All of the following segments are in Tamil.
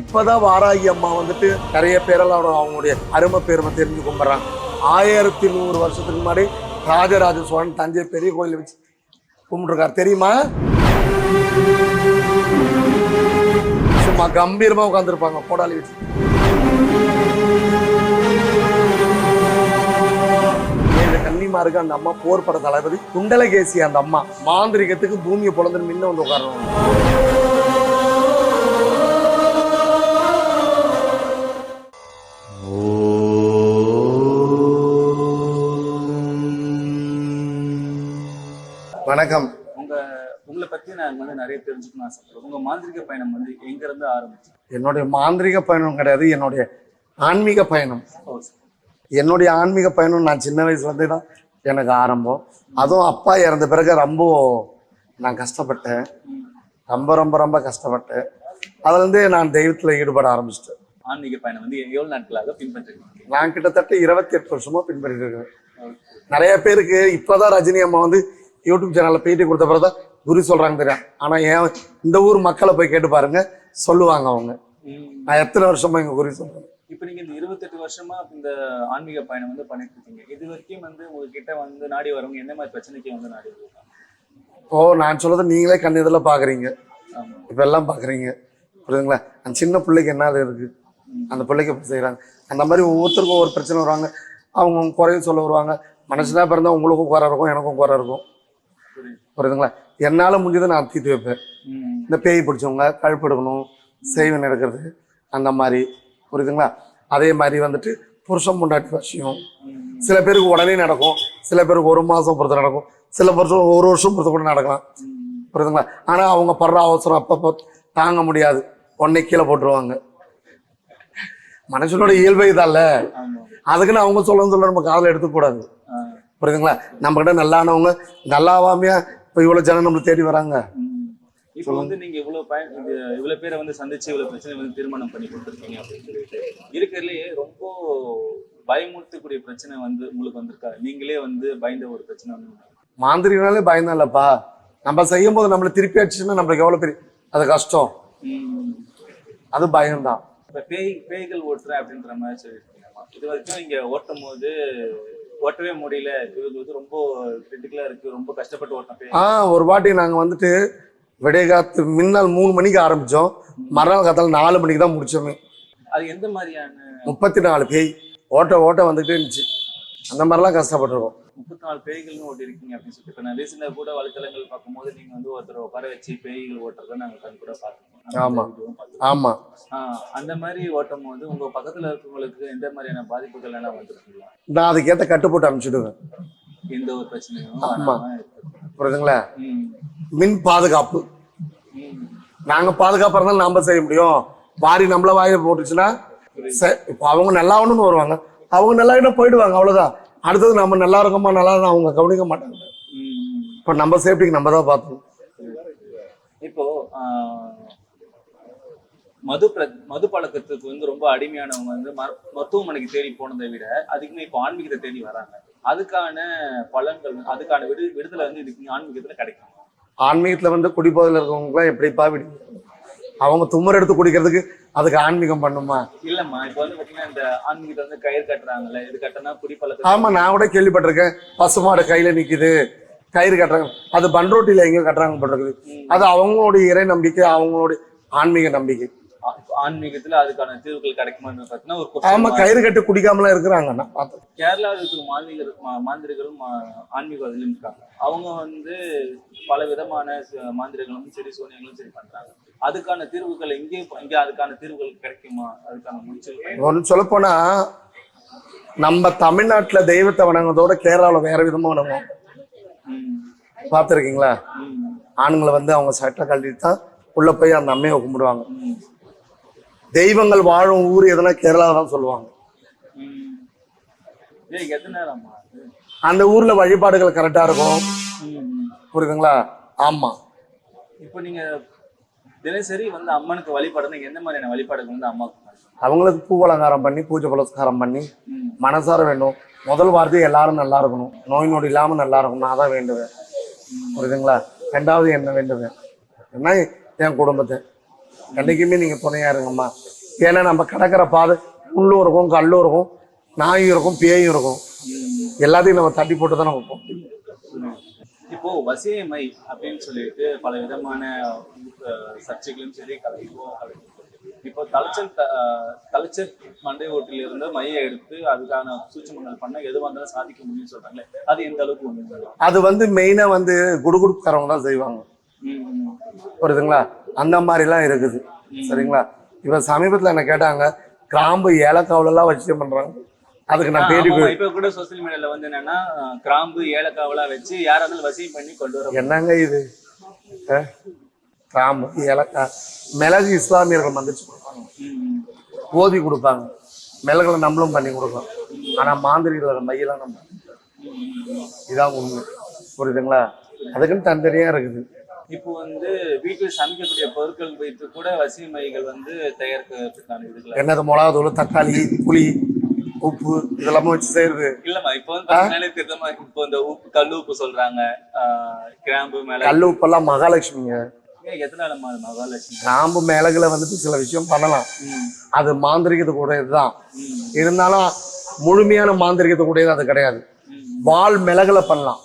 இப்பதான் வாராகி அம்மா வந்துட்டு நிறைய பேரெல்லாம் அவங்களுடைய அருமை பெருமை தெரிஞ்சு கும்பிட்றாங்க. ஆயிரத்தி நூறு வருஷத்துக்கு முன்னாடி ராஜராஜ சோழன் தஞ்சை பெரிய கோயில் வச்சு கும்பிட்டுருக்காரு. தெரியுமா? சும்மா கம்பீரமா உட்காந்துருப்பாங்க கோடாலி வச்சு. ஏழு கன்னிமாருக்கு அந்த அம்மா போர் பட தளபதி குண்டலகேசி அந்த அம்மா. மாந்திரிகத்துக்கு பூமியை பொழந்து முன்ன வந்து உட்காரணும் உங்க உங்களை பத்தி நான் வந்து நிறைய தெரிஞ்சுக்கணும் ஆசைப்படுறேன். உங்க மாந்திரிக பயணம் வந்து எங்க இருந்து ஆரம்பிச்சு? என்னுடைய மாந்திரிக பயணம் கிடையாது என்னுடைய ஆன்மீக பயணம். என்னுடைய ஆன்மீக பயணம் நான் சின்ன வயசுலேருந்தே தான் எனக்கு ஆரம்பம். அதுவும் அப்பா இறந்த பிறகு ரொம்ப நான் கஷ்டப்பட்டேன். ரொம்ப ரொம்ப ரொம்ப கஷ்டப்பட்டேன். அதுலேருந்தே நான் தெய்வத்தில் ஈடுபட ஆரம்பிச்சிட்டேன். ஆன்மீக பயணம் வந்து எவ்வளவு நாட்களாக பின்பற்றிருக்கீங்க? நான் கிட்டத்தட்ட இருபத்தி எட்டு வருஷமா பின்பற்றிட்டு இருக்கேன் நிறைய பேருக்கு இப்போதான் ரஜினி அம்மா வந்து யூடியூப் சேனல்ல பேட்டி கொடுத்த பிறகு தான் குரு சொல்றாங்க தெரியும். ஆனா ஏன் இந்த ஊர் மக்களை போய் கேட்டு பாருங்க சொல்லுவாங்க அவங்க. நான் எத்தனை வருஷமா எங்க குறி சொல்றேன். இப்ப நீங்க இந்த இருபத்தெட்டு வருஷமா இந்த ஆன்மீக பயணம் வந்து பண்ணிட்டு இருக்கீங்க இது வரைக்கும் வந்து உங்ககிட்ட வந்து நாடி வரவங்க எந்த மாதிரி பிரச்சனைக்கு வந்து நாடி வருவாங்க ஓ நான் சொல்றதை நீங்களே கண் இதில் பாக்குறீங்க. ஆமா. இப்ப எல்லாம் பாக்குறீங்க. புரியுதுங்களா? அந்த சின்ன பிள்ளைக்கு என்ன இருக்கு? அந்த பிள்ளைக்கு செய்றாங்க? அந்த மாதிரி ஒவ்வொருத்தருக்கும் ஒவ்வொரு பிரச்சனை வருவாங்க. அவங்க அவங்க குறைய சொல்ல வருவாங்க. மனுஷனா பிறந்தா உங்களுக்கும் குறை இருக்கும் எனக்கும் குறை இருக்கும். புரியுதுங்களா? என்னால முடிஞ்சதை நான் தீர்த்து வைப்பேன். இந்த பேய் பிடிச்சவங்க கழுப்பு எடுக்கணும் செய்வன் எடுக்கிறது அந்த மாதிரி. புரியுதுங்களா? அதே மாதிரி வந்துட்டு புருஷன் பொண்டாட்டி விஷயம். சில பேருக்கு உடனே நடக்கும். சில பேருக்கு ஒரு மாதம் பொறுத்து நடக்கும். சில பொறுத்து ஒரு வருஷம் பொறுத்து கூட நடக்கலாம். புரியுதுங்களா? ஆனால் அவங்க படுற அவசரம் அப்பப்போ தாங்க முடியாது. உடனே கீழே போட்டுருவாங்க. மனுஷனோட இயல்பை இதான்ல ஆமா. அதுக்குன்னு அவங்க சொல்லணும் சொல்ல நம்ம காதில் எடுத்துக்கூடாது. புரியுதுங்களா? நம்ம கிட்ட நல்லானவங்க நல்லாவாமையா இப்போ இவ்வளோ ஜனம் நம்மளை தேடி வராங்க. இப்போ வந்து நீங்க இவ்வளவு பயன் இவ்வளவு பேரை வந்து சந்திச்சு இவ்வளவு பிரச்சனை வந்து திருமணம் பண்ணி கொடுத்துருக்கீங்க அப்படின்னு சொல்லிட்டு இருக்கிறதுலயே ரொம்ப பயமுறுத்தக்கூடிய பிரச்சனை வந்து உங்களுக்கு வந்திருக்கா? நீங்களே வந்து பயந்த ஒரு பிரச்சனை வந்து மாந்திரிகனாலே பயந்தான் இல்லப்பா. நம்ம செய்யும் போது நம்மளை திருப்பி அடிச்சுன்னா நம்மளுக்கு எவ்வளோ பெரிய அது கஷ்டம். அது பயம்தான். இப்ப பேய் பேய்கள் ஓட்டுறேன் அப்படின்ற மாதிரி சொல்லியிருக்கீங்க இது வரைக்கும் இங்க ஓட்டும் போது ஓட்டவே முடியல. இது வந்து ரொம்ப கிரிட்டிக்கலா இருக்கு. ரொம்ப கஷ்டப்பட்டு ஓட்டம் பேய் ஆ ஒரு வாட்டி நாங்கள் வந்துட்டு விடைகாத்து முன்னால் மூணு மணிக்கு ஆரம்பித்தோம் மறுநாள் காத்தால நாலு மணிக்கு தான் முடிச்சோமே. அது எந்த மாதிரியான முப்பத்தி நாலு பேய். ஓட்ட ஓட்ட வந்துட்டே இருந்துச்சு. அந்த மாதிரிலாம் கஷ்டப்பட்டிருக்கோம். முப்பத்தி நாலு பேய்கள்னு ஓட்டி இருக்கீங்க அப்படின்னு சொல்லிட்டு இப்ப நான் ரீசெண்டா கூட வலைத்தளங்கள் பார்க்கும்போது நீங்க வந்து ஒருத்தர் உட்கார வச்சு பேய்கள் ஓட்டுறத நாங்க கண் கூட பார்த்தோம் ஆமா. ஆஹ் அந்த மாதிரி ஓட்டும் போது உங்க பக்கத்துல இருக்கவங்களுக்கு எந்த மாதிரியான பாதிப்புகள் எல்லாம் வந்திருக்குங்களா? நான் அதுக்கேற்ற கட்டு போட்டு அனுப்பிச்சுடுவேன். எந்த ஒரு பிரச்சனையும் ஆமா. புரியுதுங்களா. மின் பாதுகாப்பு. ம். நாங்கள் பாதுகாப்பாக இருந்தாலும் நாம செய்ய முடியும். வாரி நம்மள வாயில போட்டுச்சுன்னா இப்போ அவங்க நல்லா ஒன்றுன்னு வருவாங்க. அவங்க நல்லா போயிடுவாங்க அவ்வளோதான் அடுத்தது நம்ம நல்லா இருக்கோமா நல்லா அவங்க கவனிக்க மாட்டாங்க. இப்போ நம்ம சேஃப்டிக்கு நம்ம தான் பார்த்துக்கணும். இப்போ மது பிர மது பழக்கத்துக்கு வந்து ரொம்ப அடிமையானவங்க வந்து மரு- மருத்துவமனைக்கு தேடி போனதை விட அதுக்குமே இப்போ ஆன்மீகத்தை தேடி வராங்க. அதுக்கான பலன்கள் அதுக்கான விடு விடுதலை வந்து இதுக்கு ஆன்மீகத்துல கிடைக்கும். ஆன்மீகத்தில் வந்து குடிபோதையில் இருக்கவங்களாம் எப்படிப்பா விடு? அவங்க தும்மர் எடுத்து குடிக்கிறதுக்கு அதுக்கு ஆன்மீகம் பண்ணுமா? இல்லம்மா இப்போ வந்து பாத்தீங்கன்னா இந்த ஆன்மீகத்தை வந்து கயிறு கட்டுறாங்கல்ல இது கட்டினா குடிப்பழக்கம் ஆமா நான் கூட கேள்விப்பட்டிருக்கேன். பசுமாடு கையில நிக்குது கயிறு கட்டுறாங்க. அது பன்ரோட்டில எங்கேயோ கட்டுறாங்க போட்டிருக்குது. அது அவங்களுடைய இறை நம்பிக்கை அவங்களுடைய ஆன்மீக நம்பிக்கை. ஆன்மீகத்துல அதுக்கான தீர்வுகள் கிடைக்குமான்னு பாத்தீங்கன்னா ஒரு ஆமா கயிறு கட்டி குடிக்காமலாம் இருக்கிறாங்க நான் பார்த்தேன் கேரளாவில் இருக்கிற மாந்திரிகர் மா- மாந்திரிகளும் மா- ஆன்மீகவாதிகளும் இருக்காங்க. அவங்க வந்து பல விதமான மாந்திரிகளும் சரி சோனியங்களும் சரி பண்றாங்க. அதுக்கான தீர்வுகள் எங்கே இங்க அதுக்கான தீர்வுகள் கிடைக்குமா? அதுக்கான முடிச்சுகள் ஒன்று சொல்லப்போனா நம்ம தமிழ்நாட்டுல தெய்வத்தை வணங்குறதோட கேரளாவில் வேற விதமா வணங்குவோம். பார்த்துருக்கீங்களா? ம், ஆண்களை வந்து அவங்க சட்டை கழட்டிட்டு தான் உள்ள போய் அந்த அம்மையை கும்பிடுவாங்க. தெய்வங்கள் வாழும் ஊர் எதுனா கேரளா தான் சொல்லுவாங்க? அந்த ஊர்ல வழிபாடுகள் கரெக்டா இருக்கும். புரியுதுங்களா? ஆமா. இப்போ நீங்க தினசரி வந்து அம்மனுக்கு வழிபாடு நீங்க எந்த மாதிரியான வழிபாடுகள் வந்து அம்மாவுக்கு? அவங்களுக்கு பூ அலங்காரம் பண்ணி பூஜை புலஸ்காரம் பண்ணி மனசார வேண்டும் முதல் வார்த்தை எல்லாரும் நல்லா இருக்கணும். நோய் நொடி இல்லாம நல்லா இருக்கணும். நான் தான் வேண்டுவேன். புரியுதுங்களா? ரெண்டாவது என்ன வேண்டுவேன்? என்ன? என் குடும்பத்தை. என்னைக்குமே நீங்க துணையா இருங்கம்மா. ஏன்னா நம்ம கடக்கிற பாதை முள்ளும் இருக்கும் கல்லும் இருக்கும் நாயும் இருக்கும் பேயும் இருக்கும். எல்லாத்தையும் நம்ம தட்டி போட்டு தான் முடியும். இப்போ வசியமை அப்படின்னு சொல்லிட்டு பல விதமான சர்ச்சைகளும் சரி கலைக்கும் இப்போ தலைச்சல் தலைச்சல் மண்டை ஓட்டில இருந்து மைய எடுத்து அதுக்கான சூட்சமங்கள் பண்ண எதுவாக இருந்தாலும் சாதிக்க முடியும்னு சொல்றாங்களே அது எந்த அளவுக்கு உண்மை அது வந்து மெயினா வந்து குடுகுடுக்காரவங்க தான் செய்வாங்க. புரியுதுங்களா? அந்த மாதிரிலாம் இருக்குது. சரிங்களா? இப்ப சமீபத்துல என்ன கேட்டாங்க கிராம்பு ஏலக்காவுல எல்லாம் வச்சு பண்றாங்க. அதுக்கு நான் ஆமாமா, இப்ப கூட சோசியல் மீடியால வந்து என்னன்னா கிராம்பு ஏலக்காவெல்லாம் வச்சு யாரா இருந்தாலும் வசியம் பண்ணி கொண்டு வர என்னங்க இது? கிராம்பு ஏலக்காய் மிளகு இஸ்லாமியர்கள் வந்துச்சு கொடுப்பாங்க. ஓதி கொடுப்பாங்க. மிளகுல நம்மளும் பண்ணி கொடுக்கலாம். ஆனா மாந்திரிகளோட மையெல்லாம் நம்ம இதான் உண்மை. புரியுதுங்களா? அதுக்குன்னு தனித்தனியா இருக்குது. இப்போ வந்து வீட்டில் சமைக்கக்கூடிய பொருட்கள் வைத்து கூட வசிய மைகள் வந்து தயாரிக்கிறதுக்கான என்னது மிளகாத்தூள் தக்காளி புளி உப்பு இதெல்லாமே வச்சு செய்யறது? இல்லம்மா இப்போ வந்து தெரியுமா இப்போ இந்த உப்பு கல் உப்பு சொல்றாங்க. கிராம்பு மிளகு. கல் உப்பெல்லாம் மகாலட்சுமிங்க. ஏன் எத்தனாலம்மா அது மகாலட்சுமி? கிராம்பு மிளகுல வந்துட்டு சில விஷயம் பண்ணலாம். அது மாந்திரிகத்துக்கு உடையதுதான் ம், இருந்தாலும் முழுமையான மாந்திரிகத்துக்கு உடையது அது கிடையாது. வால் மிளகுல பண்ணலாம்.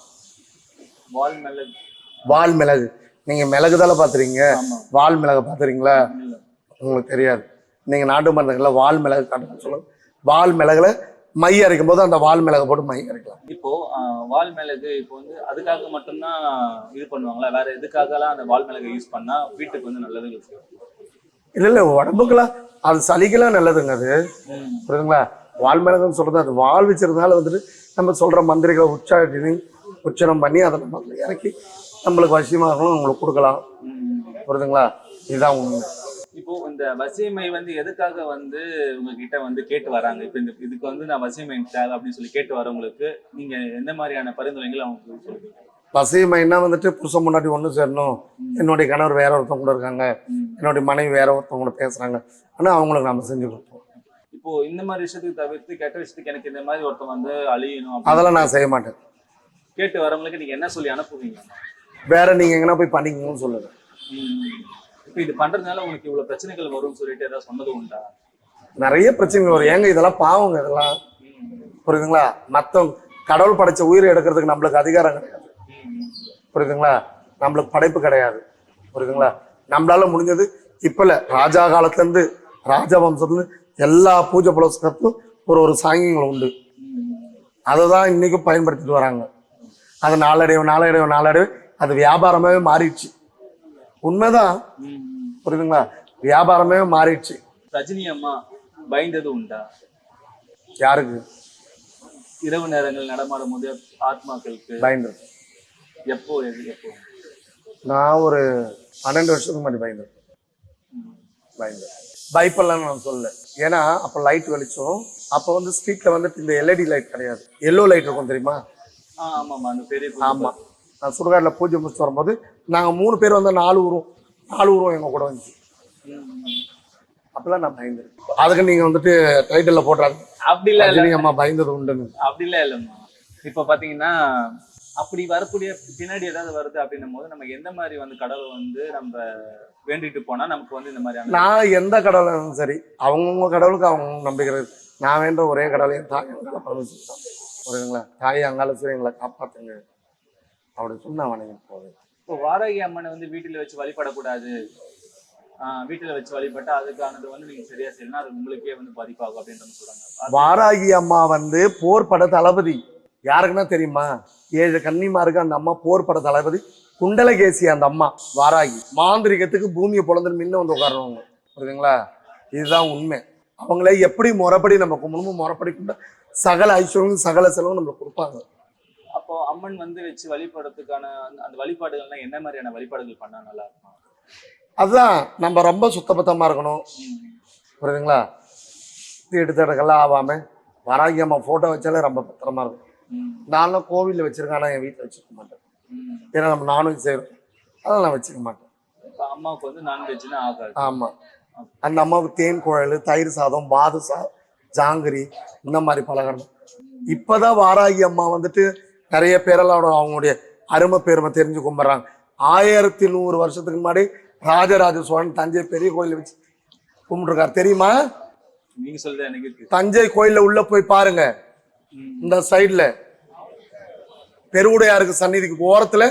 வால் மிளகு. வால் மிளகு. நீங்க மிளகு தானே பாத்துறீங்க வால் மிளகு பாத்துறீங்களா. உங்களுக்கு தெரியாது. நீங்க நாட்டு மருந்துகள்ல வால் மிளகு காட்டுன்னு சொல்லுங்க. வால் மிளகுல மை அரைக்கும் போது அந்த வால் மிளகு போட்டு மை அரைக்கலாம். இப்போ வால் மிளகு இப்போ வந்து அதுக்காக மட்டும்தான் இது பண்ணுவாங்களா? வேற எதுக்காகலாம் அந்த வால் மிளகு யூஸ் பண்ணா வீட்டுக்கு வந்து நல்லது இல்ல இல்ல உடம்புக்குலாம் அது சளிக்கெல்லாம் நல்லதுங்க அது. புரியுதுங்களா? வால் மிளகுன்னு சொல்றது அது வால் வச்சிருந்தாலும் வந்துட்டு நம்ம சொல்ற மந்திரிகளை உச்சாரணி உச்சனம் பண்ணி அதை நம்ம இறக்கி நம்மளுக்கு வசியமாகணும் உங்களுக்கு கொடுக்கலாம். புரியுதுங்களா இதுதான் உண்மை. இப்போ இந்த வசியமை வந்து எதுக்காக வந்து உங்ககிட்ட வந்து கேட்டு வராங்க? இப்போ இந்த இதுக்கு வந்து நான் வசியமை தேவை அப்படின்னு சொல்லி கேட்டு வரவங்களுக்கு நீங்க எந்த மாதிரியான பரிந்துரைகள் அவங்களுக்கு சொல்லுவீங்க வசியமைன்னா வந்துட்டு புருஷன் முன்னாடி ஒன்று சேரணும். என்னுடைய கணவர் வேற ஒருத்தவங்க கூட இருக்காங்க. என்னுடைய மனைவி வேற ஒருத்தவங்க கூட பேசுறாங்க. ஆனால் அவங்களுக்கு நம்ம செஞ்சு கொடுப்போம். இப்போ இந்த மாதிரி விஷயத்துக்கு தவிர்த்து கெட்ட விஷயத்துக்கு எனக்கு இந்த மாதிரி ஒருத்தன் வந்து அழியணும் அதெல்லாம் நான் செய்ய மாட்டேன். கேட்டு வரவங்களுக்கு நீங்க என்ன சொல்லி அனுப்புவீங்க? வேற நீங்க எங்கன்னா போய் பண்ணிக்கணும்னு சொல்லுங்க. இப்போ இது பண்றதுனால உங்களுக்கு இவ்வளவு பிரச்சனைகள் வரும்னு சொல்லிட்டு ஏதாவது சொன்னது உண்டா? நிறைய பிரச்சனைகள் வரும். ஏங்க இதெல்லாம் பாவங்க இதெல்லாம். புரியுதுங்களா? மத்தவங்க கடவுள் படைச்ச உயிரை எடுக்கிறதுக்கு நம்மளுக்கு அதிகாரம் கிடையாது. புரியுதுங்களா? நம்மளுக்கு படைப்பு கிடையாது. புரியுதுங்களா? நம்மளால முடிஞ்சது இப்ப இல்ல ராஜா காலத்துல இருந்து ராஜா வம்சத்துல இருந்து எல்லா பூஜை புலஸ்கத்தும் ஒரு ஒரு சாங்கியங்கள் உண்டு. அதை தான் இன்னைக்கும் பயன்படுத்திட்டு வராங்க. அது நாளடைவு நாளடைவு நாளடைவு அது வியாபாரமாவே மாறிடுச்சு. உண்மைதான். புரியுதுங்களா? வியாபாரமே மாறிடுச்சு. ரஜினி அம்மா பயந்தது உண்டா? யாருக்கு? இரவு நேரங்கள் நடமாடும் போது ஆத்மாக்களுக்கு பயந்து எப்போ எது எப்போ? நான் ஒரு பன்னெண்டு வருஷத்துக்கு முன்னாடி பயந்தேன். பயந்தேன் பயப்படலாம்னு நான் சொல்லல. ஏன்னா அப்போ லைட் வெளிச்சம். அப்போ வந்து ஸ்ட்ரீட்ல வந்துட்டு இந்த எல்இடி லைட் கிடையாது. எல்லோ லைட் இருக்கும் தெரியுமா? ஆ ஆமாம்மா. அந்த பெரிய ஆமா. நான் சுடுகாட்டில் பூஜை முடிச்சு வரும்போது நாங்கள் மூணு பேர் வந்து நாலு உருவம் நாலு உருவம் எங்க கூட வந்துச்சு. அப்பெல்லாம் நான் பயந்தேன் அதுக்கு நீங்க வந்துட்டு டைட்டில் போடுறாங்க. அப்படி இல்ல இல்ல. ரஜினி அம்மா பயந்தது உண்டுன்னு. அப்படி இல்ல இல்லம்மா இப்ப பாத்தீங்கன்னா அப்படி வரக்கூடிய பின்னாடி ஏதாவது வருது அப்படின்னும் போது நம்ம எந்த மாதிரி வந்து கடவுளை வந்து நம்ம வேண்டிட்டு போனா நமக்கு வந்து இந்த மாதிரியான நான் எந்த இருந்தாலும் சரி அவங்கவுங்க கடவுளுக்கு அவங்க நம்பிக்கிறது நான் வேண்ட ஒரே கடவுளை என் தாய் அங்கால பரமசிவம் புரியுதுங்களா? தாய் அங்கால சிவன் எங்களை காப்பாத்துங்க. அப்படி நான் வணங்கி போவேன் இப்போ வாராகி அம்மனை வந்து வீட்டுல வச்சு வழிபடக்கூடாது. வீட்டுல வச்சு வழிபட்டா அதுக்கானது வந்து நீங்க சரியா செய்யணும் அது உங்களுக்கே வந்து பாதிப்பாகும் அப்படின்ற சொல்றாங்க. வாராகி அம்மா வந்து போர் பட தளபதி. யாருக்குன்னா தெரியுமா? ஏழு கன்னிமாருக்கு அந்த அம்மா போர் பட தளபதி. குண்டலகேசி அந்த அம்மா வாராகி. மாந்திரிகத்துக்கு பூமியை பொழந்து முன்ன வந்து உட்காருவாங்க. புரியுதுங்களா? இதுதான் உண்மை. அவங்களே எப்படி முறைப்படி நம்ம கும்பிடணும் முறைப்படி கும்பிட்டா சகல ஐஸ்வர்யம் சகல செலவும் நம்மளுக்கு கொடுப்பாங்க. அப்போ அம்மன் வந்து வச்சு வழிபடுறதுக்கான அந்த- வழிபாடுகள்லாம் என்ன மாதிரியான வழிபாடுகள் பண்ணா நல்லா இருக்கும்? அதுதான் நம்ம ரொம்ப சுத்தபத்தமா இருக்கணும். புரியுதுங்களா? தீட்டு தடக்கெல்லாம் ஆகாம வராகி அம்மா போட்டோ வச்சாலே ரொம்ப பத்திரமா இருக்கும். நான்லாம் கோவிலில் வச்சிருக்கேன் ஆனால் என் வீட்டில் வச்சுக்க மாட்டேன். ஏன்னா நம்ம நான்வெஜ் செய்கிறோம் அதெல்லாம் நான் வச்சுக்க மாட்டேன். அம்மாவுக்கு வந்து நான்வெஜ்னா ஆகாது. ஆமாம் அந்த அம்மாவுக்கு தேன் குழல் தயிர் சாதம் பாதுசா ஜாங்கிரி இந்த மாதிரி பலகாரம். இப்போதான் வாராகி அம்மா வந்துட்டு நிறைய பேரெல்லாம் அவங்களுடைய அருமை பெருமை தெரிஞ்சு கும்பிட்றாங்க. ஆயிரத்தி நூறு வருஷத்துக்கு முன்னாடி ராஜராஜ சோழன் தஞ்சை பெரிய கோயில் வச்சு கும்பிட்டுருக்காரு. தெரியுமா? நீங்க எனக்கு இருக்கு. தஞ்சை கோயில்ல உள்ள போய் பாருங்க. இந்த சைடுல பெருவுடையாருக்கு சந்நிதிக்கு ஓரத்துல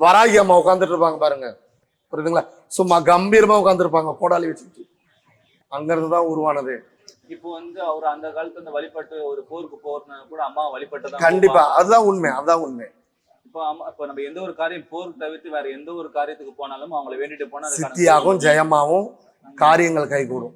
வராகி அம்மா உட்காந்துட்டு இருப்பாங்க பாருங்க. புரியுதுங்களா? சும்மா கம்பீரமா உட்காந்துருப்பாங்க கோடாலி வச்சுட்டு அங்கிருந்து தான் உருவானது. இப்போ வந்து அவர் அந்த காலத்துல இருந்து வழிபட்டு ஒரு போருக்கு போறதுனா கூட அம்மா வழிபட்டு கண்டிப்பா. அதுதான் உண்மை அதுதான் உண்மை. இப்போ அம்மா இப்போ நம்ம எந்த ஒரு காரியம் போர் தவிர்த்து வேற எந்த ஒரு காரியத்துக்கு போனாலும் அவங்கள வேண்டிட்டு போனா சித்தியாகவும் ஜெயமாவும் காரியங்கள் கைகூடும்.